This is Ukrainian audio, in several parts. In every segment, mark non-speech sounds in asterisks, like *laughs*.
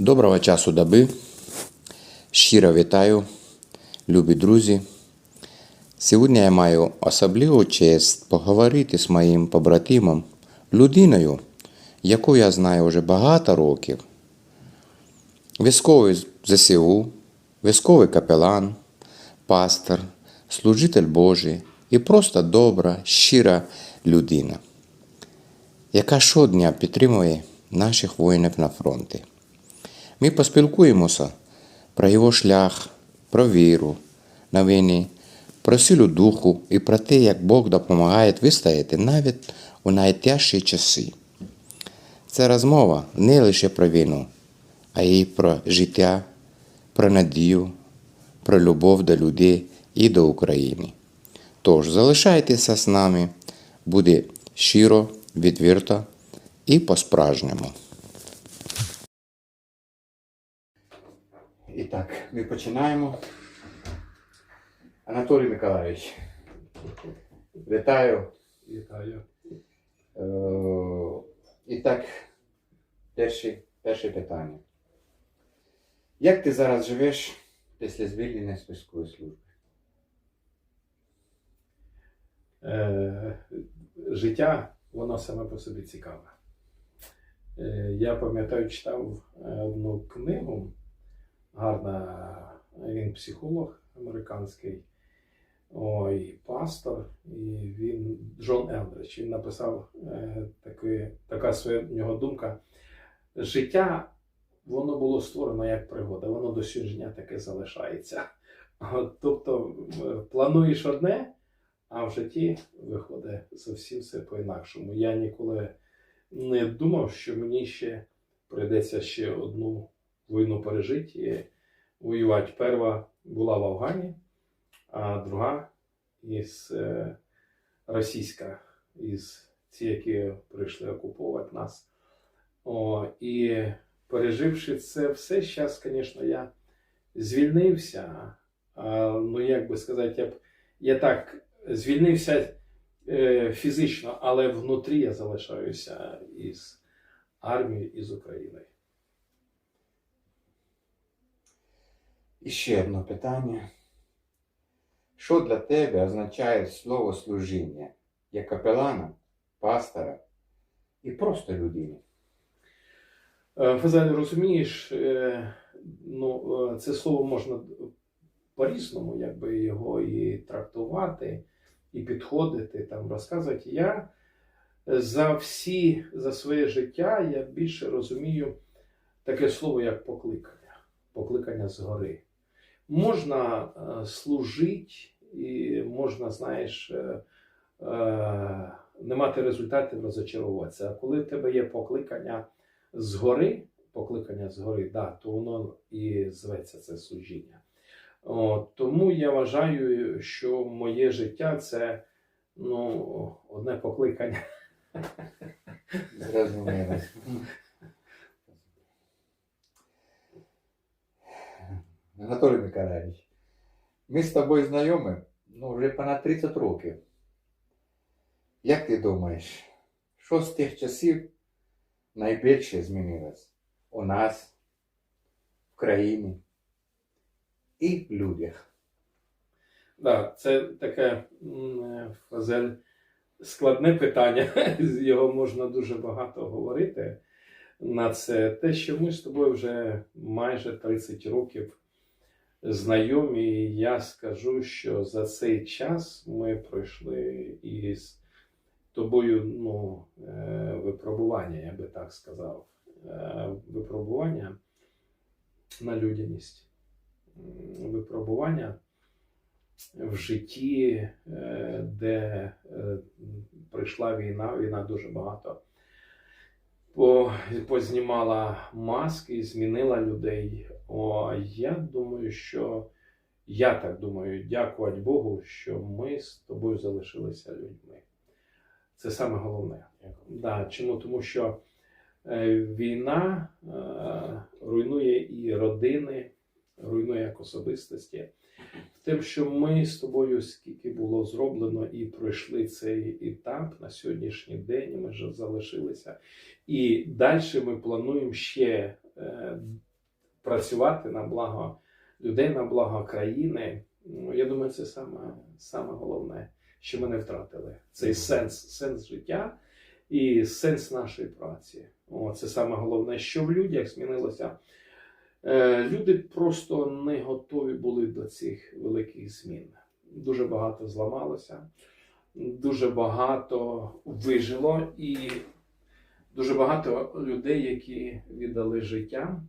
Доброго часу доби. Щиро вітаю, любі друзі. Сьогодні я маю особливу честь поговорити з моїм побратимом, людиною, яку я знаю вже багато років. Військовий ЗСУ, військовий капелан, пастор, служитель Божий і просто добра, щира людина, яка щодня підтримує наших воїнів на фронті. Ми поспілкуємося про його шлях, про віру війні, про силу духу і про те, як Бог допомагає вистояти навіть у найтяжчі часи. Це розмова не лише про війну, а й про життя, про надію, про любов до людей і до України. Тож залишайтеся з нами, буде щиро, відвірто і по-справжньому. І так, ми починаємо. Анатолій Миколаївич, вітаю. Вітаю. Е, І так, перше, перше питання. Як ти зараз живеш після звільнення з військової служби? Е, життя, воно саме по собі цікаве. Е, я пам'ятаю, читав е, одну книгу, гарна, він психолог американський, ой, пастор, і він Джон Елдрич. Він написав е, таки, така своя в нього думка. Життя воно було створено як пригода, воно до сьогодні таке залишається. Тобто е, плануєш одне, а в житті виходить зовсім все по-інакшому. Я ніколи не думав, що мені ще прийдеться ще одну війну пережити воювати. Перша була в Афгані, а друга із е, російська, із ці, які прийшли окуповувати нас. О, і переживши це все, зараз, звісно, я звільнився. А, ну, як би сказати, я б я так звільнився е, фізично, але внутрі я залишаюся із армією і з Україною. І ще одне питання. Що для тебе означає слово служіння як капелана, пастора і просто людини? Е, Фазель, розумієш, е, ну, е, це слово можна по-різному, якби його і трактувати, і підходити, там, розказувати. Я за всі, за своє життя я більше розумію таке слово, як покликання, покликання згори. Можна е, служити, і можна, знаєш, е, е, не мати результатів, розочаруватися. А коли в тебе є покликання згори, покликання згори, да, то воно і зветься це служіння. От, тому я вважаю, що моє життя це ну, одне покликання. Зрозуміло. Анатолій Миколаївич, ми з тобою знайомі ну, вже понад 30 років. Як ти думаєш, що з тих часів найбільше змінилось у нас, в країні і в людях? Да, це таке м, фазель складне питання. З *laughs* Його можна дуже багато говорити на це. Те, що ми з тобою вже майже 30 років знайомі, я скажу, що за цей час ми пройшли із тобою ну, е, випробування, я би так сказав. Е, Випробування на людяність, випробування в житті, е, де прийшла війна, війна дуже багато познімала маски, змінила людей. О, я думаю, що я так думаю, дякувати Богу, що ми з тобою залишилися людьми. Це саме головне. Да, чому? Тому що е, війна е, руйнує і родини, руйнує як особистості. Тим, що ми з тобою, скільки було зроблено і пройшли цей етап на сьогоднішній день, ми вже залишилися. І далі ми плануємо ще е, працювати на благо людей, на благо країни. Ну, Я думаю, це саме, саме головне, що ми не втратили. Цей сенс, сенс життя і сенс нашої праці. О, це саме головне, що в людях змінилося. Е, Люди просто не готові були до цих великих змін. Дуже багато зламалося, дуже багато вижило, і дуже багато людей, які віддали життя,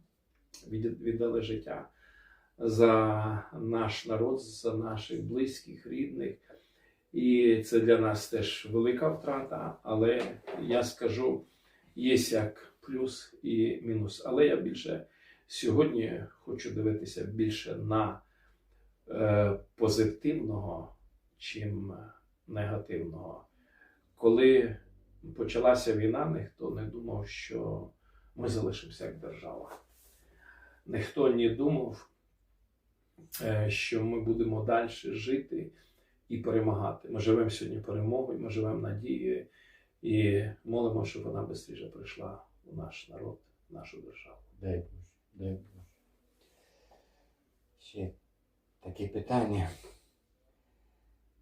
віддали життя за наш народ, за наших близьких, рідних. І це для нас теж велика втрата, але я скажу, є як плюс і мінус. Але я більше сьогодні хочу дивитися більше на е, позитивного, чим негативного. Коли почалася війна, ніхто не думав, що ми залишимося як держава. Ніхто не думав, е, що ми будемо далі жити і перемагати. Ми живемо сьогодні перемогою, ми живемо надією і молимо, щоб вона швидше прийшла у наш народ, в нашу державу. Боже. Ще таке питання.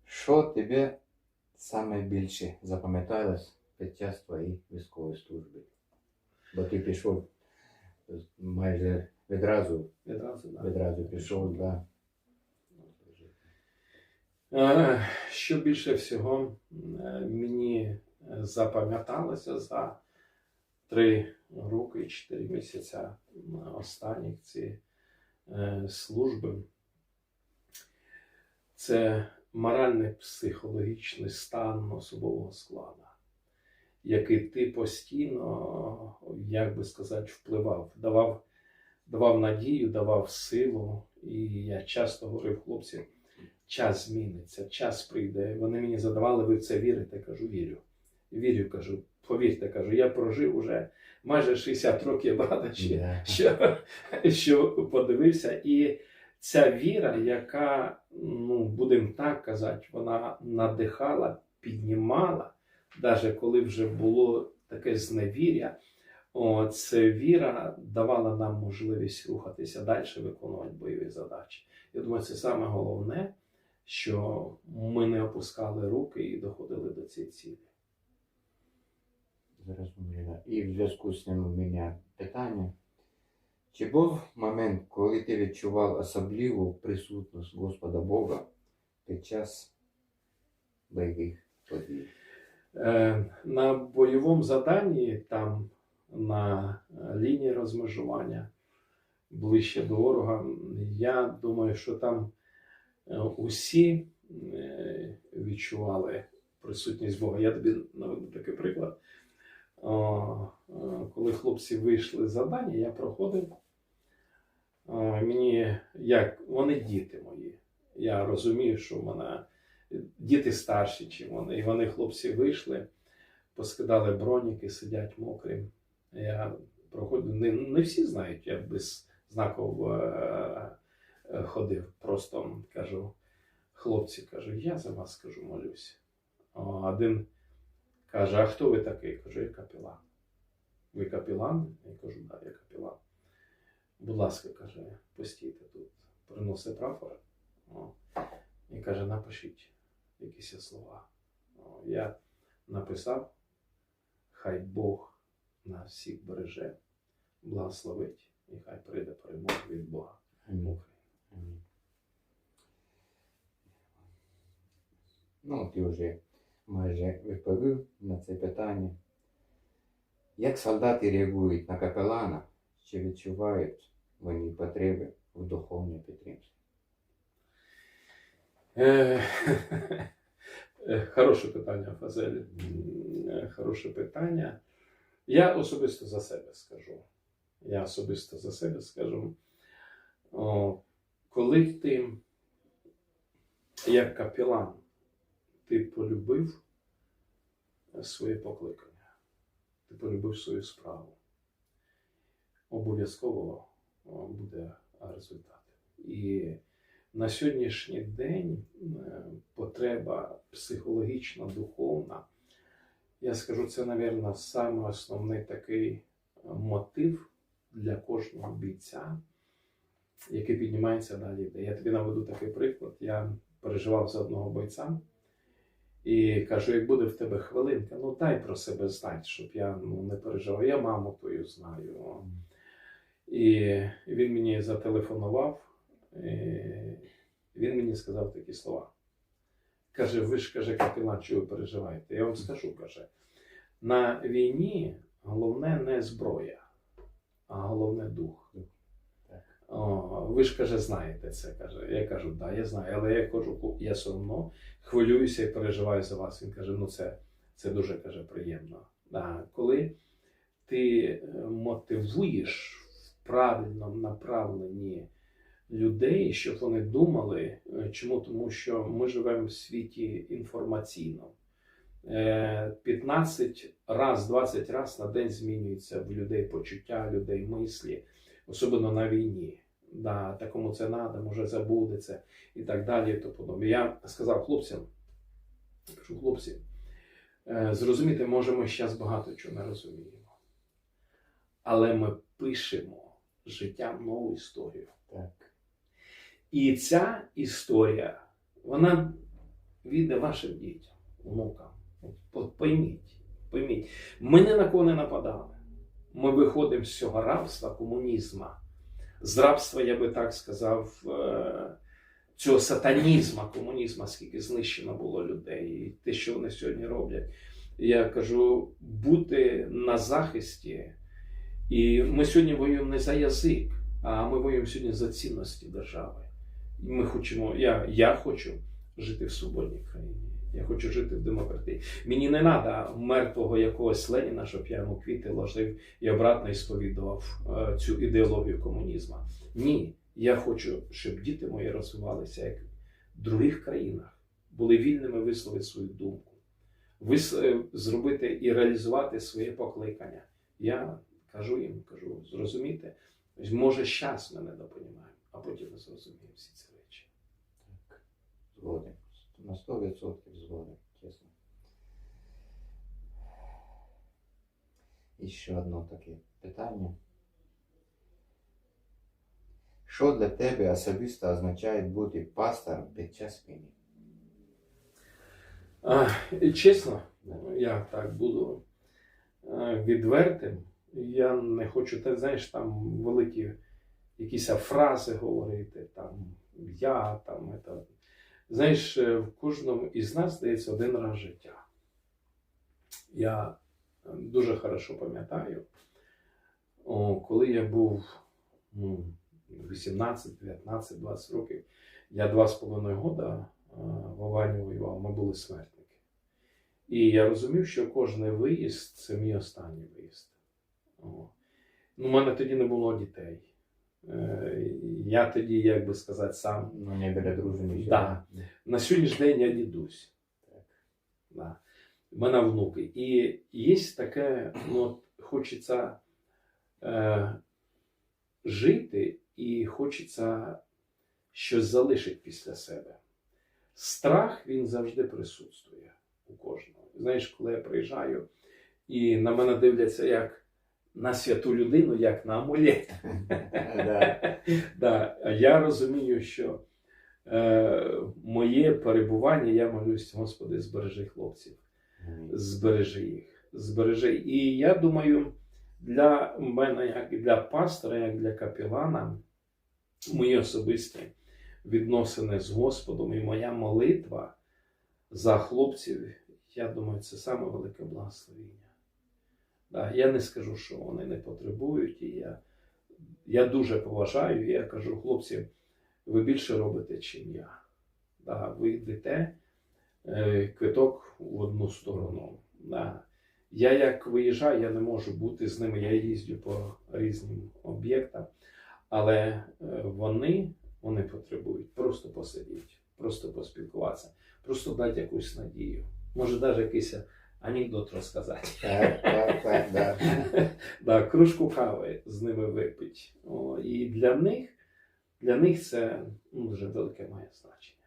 Що тебе саме більше запам'яталось під час твоєї військової служби? Бо ти пішов майже відразу, Відразу да. відразу пішов, да. Е, Що більше всього е, мені запам'яталося за три роки, чотири місяця на останніх ці е, служби, це моральний психологічний стан особового складу, який ти постійно, як би сказати, впливав, давав, давав надію, давав силу. І я часто говорив хлопцям, час зміниться, час прийде. Вони мені задавали, ви в це вірите? Кажу, вірю. Вірю, кажу, повірте, кажу, я прожив уже майже 60 років багато ще, Да. що, що подивився. І ця віра, яка, ну, будемо так казати, вона надихала, піднімала, навіть коли вже було таке зневір'я. Це віра давала нам можливість рухатися далі, виконувати бойові задачі. Я думаю, це саме головне, що ми не опускали руки і доходили до цієї цілі. Зрозуміло. І в зв'язку з цим у мене питання. Чи був момент, коли ти відчував особливу присутність Господа Бога під час бойових подій? Е, На бойовому заданні, там на е, лінії розмежування ближче до ворога, я думаю, що там е, усі відчували присутність Бога. Я тобі наведу такий приклад. Е, Коли хлопці вийшли з завдання, я проходив. Е, Мені як вони діти мої. Я розумію, що в мене діти старші, чим вони. І вони, хлопці, вийшли, поскидали броніки, сидять мокрі. Я проходив. Не, не всі знають, я без знаків е, е, ходив. Просто кажу, хлопці, кажу, я за вас кажу, молюсь. Один каже: А хто ви такий? Кажу, я капелан. Ви капелан? Я кажу, так, я капелан. Будь ласка, каже, постійте тут. Приносить прапор. О. І каже, напишіть якісь слова. О, Я написав, хай Бог нас всіх береже, благословить, і хай прийде перемога від Бога. Амінь. Ну, ти вже майже відповів на це питання. Як солдати реагують на капелана, чи відчувають вони потреби в духовній підтримці? Е, *laughs* е, Хороше питання, Фазель. Е, Хороше питання. Я особисто за себе скажу. Я особисто за себе скажу. Коли ти, як капелан, ти полюбив своє покликання, ти полюбив свою справу, обов'язково буде результат. І на сьогоднішній день е, потреба психологічна, духовна, я скажу, це, мабуть, саме основний такий е, мотив для кожного бійця який піднімається далі. Я тобі наведу такий приклад. Я переживав за одного бойця і кажу, як буде в тебе хвилинка, ну дай про себе знати, щоб я ну, не переживав. Я маму твою знаю. І він мені зателефонував, і він мені сказав такі слова. Каже, ви ж каже, капелан, чого ви переживаєте? Я вам скажу, каже, на війні головне не зброя, а головне дух. О, ви ж каже, знаєте це. каже. Я кажу, да, я знаю, але я кажу, я все хвилююся і переживаю за вас. Він каже, ну це, це дуже каже, приємно. Да. Коли ти е, мотивуєш в правильному направленні людей, щоб вони думали, е, чому? Тому що ми живемо в світі інформаційному. Е, 15 раз, 20 раз на день змінюється в людей почуття, людей мислі, особливо на війні. Да, та кому це треба, може забудеться і так далі. То подобне. Я сказав хлопцям, кажу, хлопці, е, зрозуміти, може, ми зараз багато чого не розуміємо. Але ми пишемо життям нову історію. Так. І ця історія, вона віде вашим дітям, внукам. От пойміть, пойміть, ми ні на кого не нападали. Ми виходимо з цього рабства, комунізма, з рабства, я би так сказав, е, цього сатанізму, комунізму, скільки знищено було людей, і те, що вони сьогодні роблять. Я кажу, бути на захисті. І ми сьогодні воюємо не за язик, а ми воюємо сьогодні за цінності держави. Ми хочемо, я, я хочу жити в свободній країні. Я хочу жити в демократії. Мені не треба мертвого якогось Леніна, щоб я йому квіти ложив і обратно сповідував е, цю ідеологію комунізму. Ні, я хочу, щоб діти мої розвивалися як в других країнах, були вільними висловити свою думку, е, зробити і реалізувати своє покликання. Я кажу їм, кажу, зрозуміти, може, щас ми не допонімаємо, а потім ми зрозуміємо всі ці речі. Так. Згоден. На 100% згоден, чесно. І ще одне таке питання. Що для тебе особисто означає бути пастором під час війни? Чесно, я так буду відвертим. Я не хочу, ти знаєш, там великі якісь фрази говорити, там я там. Это. Знаєш, е, в кожному із нас здається один раз життя. Я е, дуже хорошо пам'ятаю, коли я був ну, 18, 19, 20 років, я два з половиною года е, в Авані воював, ми були смертники. І я розумів, що кожен виїзд це мій останній виїзд. О. Ну, у мене тоді не було дітей. Е, Я тоді, як би сказати, сам Ну, не біля дружини. Да. на сьогоднішній день я дідусь. Так. Да. В мене внуки. І є таке, ну, хочеться е, жити і хочеться щось залишити після себе. Страх він завжди присутствує у кожного. Знаєш, коли я приїжджаю і на мене дивляться як на святу людину, як на амулет. *laughs* Я розумію, що е, моє перебування, я молюсь, Господи, збережи хлопців, збережи їх, збережи. І я думаю, для мене, як для пастора, як для капілана, мої особисті відносини з Господом і моя молитва за хлопців, я думаю, це саме велике благословіння. Я не скажу, що вони не потребують, і я, я дуже поважаю, я кажу, хлопці, ви більше робите, чим я. Ви йдете е, квиток в одну сторону. Я як виїжджаю, я не можу бути з ними, я їздю по різним об'єктам, але е, вони, вони потребують просто посидіти, просто поспілкуватися, просто дати якусь надію. Може, навіть якийсь анекдот розказати. Так, так, так, да. *laughs* да, кружку кави з ними випить. О, і для них, для них це ну, дуже велике має значення.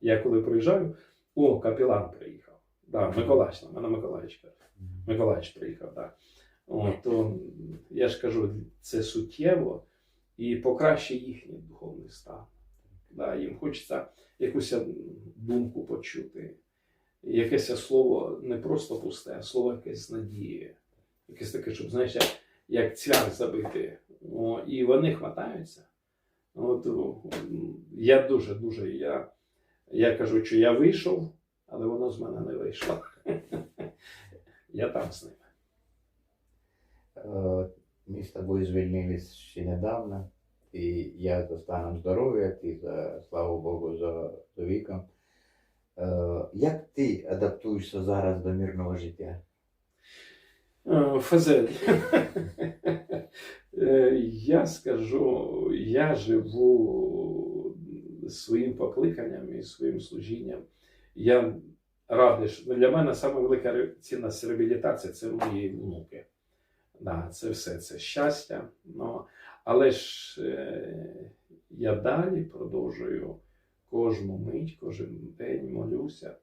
Я коли приїжджаю, о, капілан приїхав. Да, Миколаївич, на мене Миколаївич каже. Миколаївич приїхав, так. О, то я ж кажу, це суттєво. і покращить їхній духовний стан. Да, їм хочеться якусь думку почути, якесь слово не просто пусте, а слово якесь з надії. Якесь таке, щоб, знаєш, як, як цвях забити. О, і вони хватаються. От, я дуже, дуже, я, я кажу, що я вийшов, але воно з мене не вийшло. *laughs* Я там з ними. Е, Ми з тобою звільнились ще недавно, і я за станом здоров'я, ти за слава Богу, за віком. Е, Як ти адаптуєшся зараз до мирного життя? Е, Фазель. *laughs* Е, Я скажу, я живу своїм покликанням і своїм служінням. Я радий, що для мене саме велика ре- цінність реабілітації це мої внуки. Да, це все це щастя. Ну, але ж я далі продовжую кожну мить, кожен день молюся.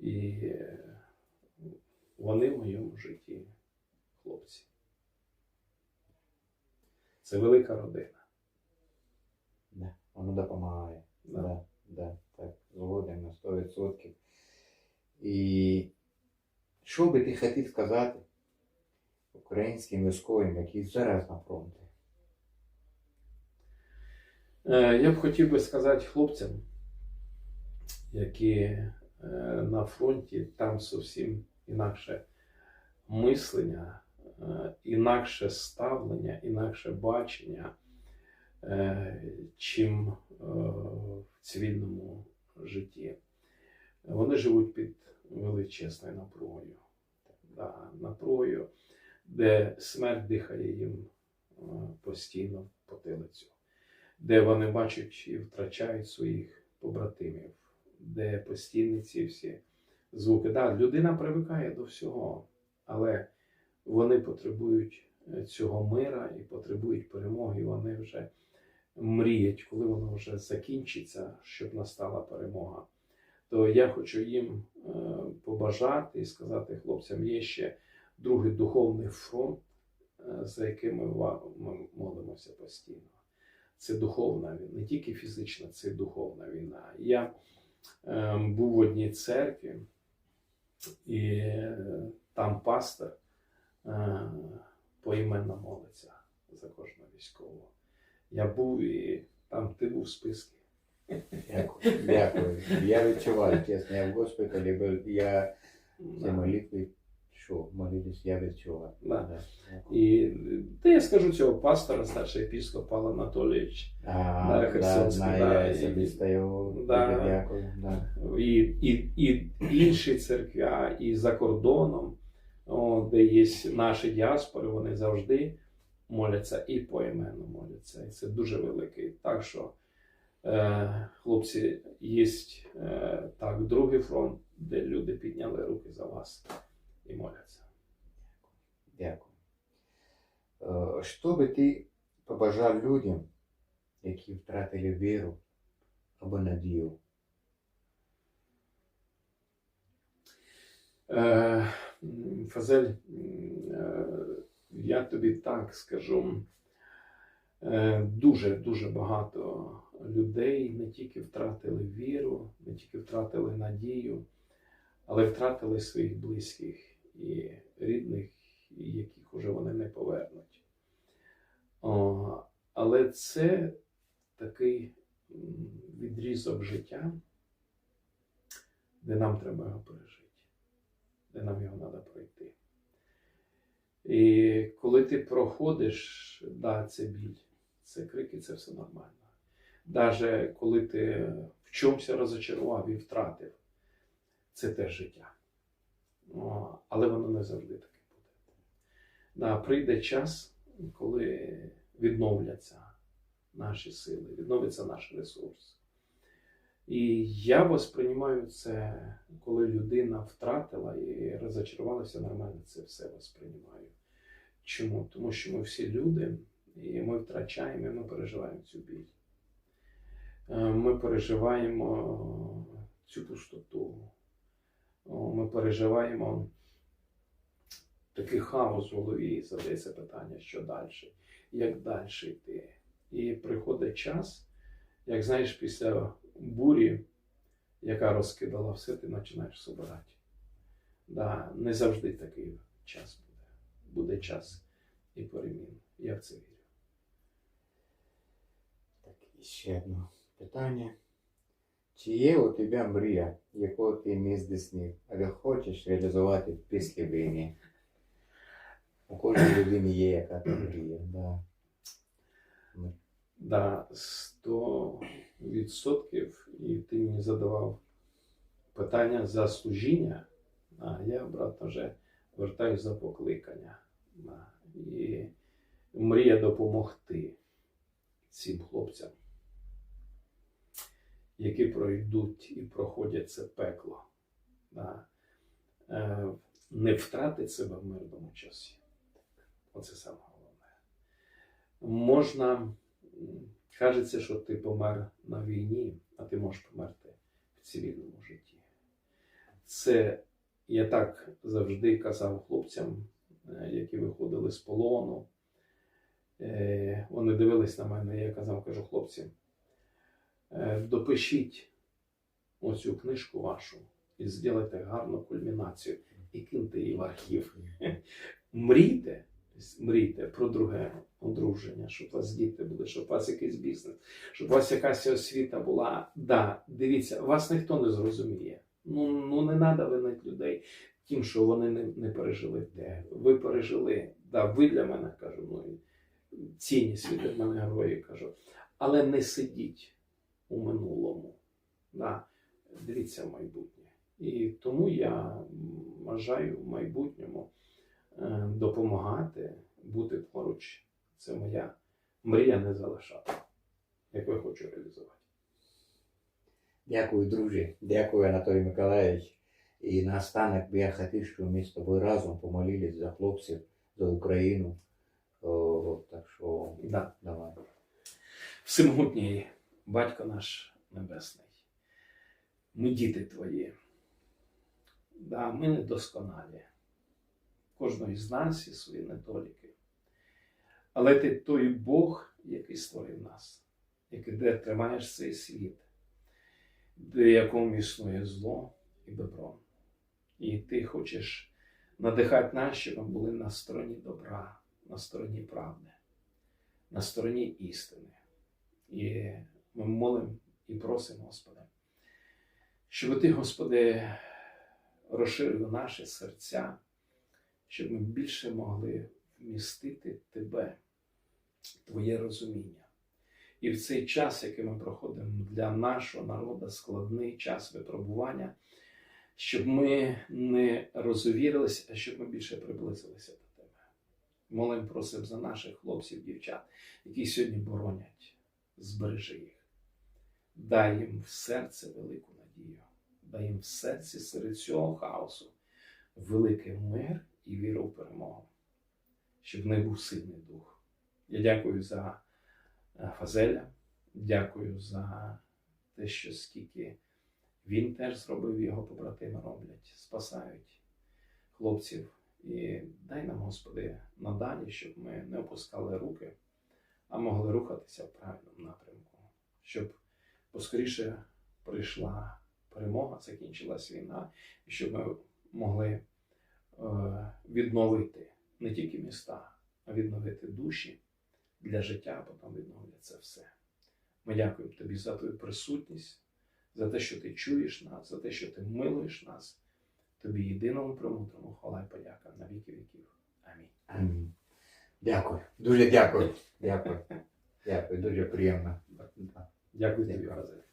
І е, вони в моєму житті, хлопці. Це велика родина. Да, воно допомагає. Да. Да, да, так, згоден на 100%. І що би ти хотів сказати українським військовим, які зараз на фронті? Е, Я б хотів би сказати хлопцям, які е, на фронті, там зовсім інакше мислення, е, інакше ставлення, інакше бачення, е, чим в цивільному житті. Вони живуть під величезною напругою. Да, напругою, де смерть дихає їм постійно в потилицю де вони бачать і втрачають своїх побратимів, де постійні ці всі звуки. Да, людина привикає до всього, але вони потребують е, цього мира і потребують перемоги. Вони вже мріють, коли воно вже закінчиться, щоб настала перемога. То я хочу їм е, побажати і сказати хлопцям, є ще другий духовний фронт, е, за яким ми молимося постійно це духовна війна, не тільки фізична, це духовна війна. Я був в одній церкві, і е, там пастор е, поіменно молиться за кожного військового. Я був і там ти був в списку. Дякую. Дякую. Я відчуваю, чесно, я в госпіталі бо я ці молитви, що молились, я відчував. Да. Да. І та я скажу цього пастора, старший епіскоп Павло Анатолійович, Да, да, Херсонський, знаю, да, я і- особисто його Да. дякую. Да. і, і, і інші церквя, і за кордоном, о, де є наші діаспори, вони завжди моляться і поіменно моляться. І це дуже великий. Так що, е, хлопці, є е, так, другий фронт, де люди підняли руки за вас і моляться. Дякую. Е, Що би ти побажав людям, які втратили віру або надію? Е, Фазель, е, я тобі так скажу. Е, Дуже дуже багато людей не тільки втратили віру, не тільки втратили надію, але втратили своїх близьких і рідних, яких уже вони не повернуть. О, але це такий відрізок життя, де нам треба його пережити, де нам його треба пройти. І коли ти проходиш, да, це біль, це крики, це все нормально. Даже коли ти в чомусь розочарував і втратив, це теж життя. О, але воно не завжди таке буде. Прийде час, коли відновляться наші сили, відновиться наш ресурс. І я восприймаю це, коли людина втратила і розочарувалася нормально, це все восприймаю. Чому? Тому що ми всі люди, і ми втрачаємо, і ми переживаємо цю біль. Е, Ми переживаємо цю пустоту. Ми переживаємо такий хаос в голові, і задається питання, що далі, як далі йти. І приходить час, як знаєш, після бурі, яка розкидала все, ти починаєш собирати. Да, не завжди такий час буде. Буде час і перемін. Я в це вірю. Так, і ще одне питання. Чи є у тебе мрія, яку ти не здійснив, але хочеш реалізувати після війни? У кожної людини є яка мрія. Да. Да, 100% і ти мені задавав питання за служіння, а я обратно вже вертаюсь за покликання. І мрія допомогти цим хлопцям, які пройдуть і проходять це пекло. Да. Е, Не втратити себе в мирному часі. Оце саме головне. Можна кажеться, що ти помер на війні, а ти можеш померти в цивільному житті. Це я так завжди казав хлопцям, е, які виходили з полону. Е, Вони дивились на мене, я казав, кажу, хлопці, допишіть оцю книжку вашу і зробите гарну кульмінацію і киньте її в архів. *laughs* Мрійте, мрійте про друге одруження, щоб у вас діти були, щоб у вас якийсь бізнес, щоб у вас якась освіта була. Да, дивіться, вас ніхто не зрозуміє. Ну, ну не треба винити людей тим, що вони не, не пережили те. Ви пережили, да, ви для мене кажу, ну цінність для мене герої кажу. Але не сидіть у минулому. Да. Дивіться в майбутнє. І тому я бажаю в майбутньому е, допомагати, бути поруч. Це моя мрія не залишати, яку я хочу реалізувати. Дякую, друзі. Дякую, Анатолій Миколаївич. І наостанок я хотів, щоб ми з тобою разом помолились за хлопців, за Україну. О, так що Да. давай. Всемогутній Батько наш Небесний, ми діти Твої. Да, ми недосконалі. Кожного з нас є свої недоліки. Але ти той Бог, який створив нас, який де тримаєш цей світ, в якому існує зло і добро. І ти хочеш надихати нас, щоб ми були на стороні добра, на стороні правди, на стороні істини. І ми молимо і просимо, Господи, щоб Ти, Господи, розширив наші серця, щоб ми більше могли вмістити Тебе, Твоє розуміння. І в цей час, який ми проходимо для нашого народу, складний час випробування, щоб ми не розувірилися, а щоб ми більше приблизилися до Тебе. Молимо просимо за наших хлопців, дівчат, які сьогодні боронять збережи їх. Дай їм в серце велику надію, дай їм в серці серед цього хаосу великий мир і віру в перемогу, щоб в них був сильний дух. Я дякую за е, Фазеля, дякую за те, що скільки він теж зробив, його побратими роблять, спасають хлопців. І дай нам, Господи, надалі, щоб ми не опускали руки а могли рухатися в правильному напрямку, щоб поскоріше прийшла перемога, закінчилась війна, і щоб ми могли е, відновити не тільки міста, а відновити душі для життя, а потім відновлять це все. Ми дякуємо тобі за твою присутність, за те, що ти чуєш нас, за те, що ти милуєш нас. Тобі єдиному премудрому хвала й подяка на віки віків. Амінь. Амінь. Дякую. Дуже дякую. Дякую. Дякую. Дуже приємно. Да. Дякую тобі, Дякую. Фазель.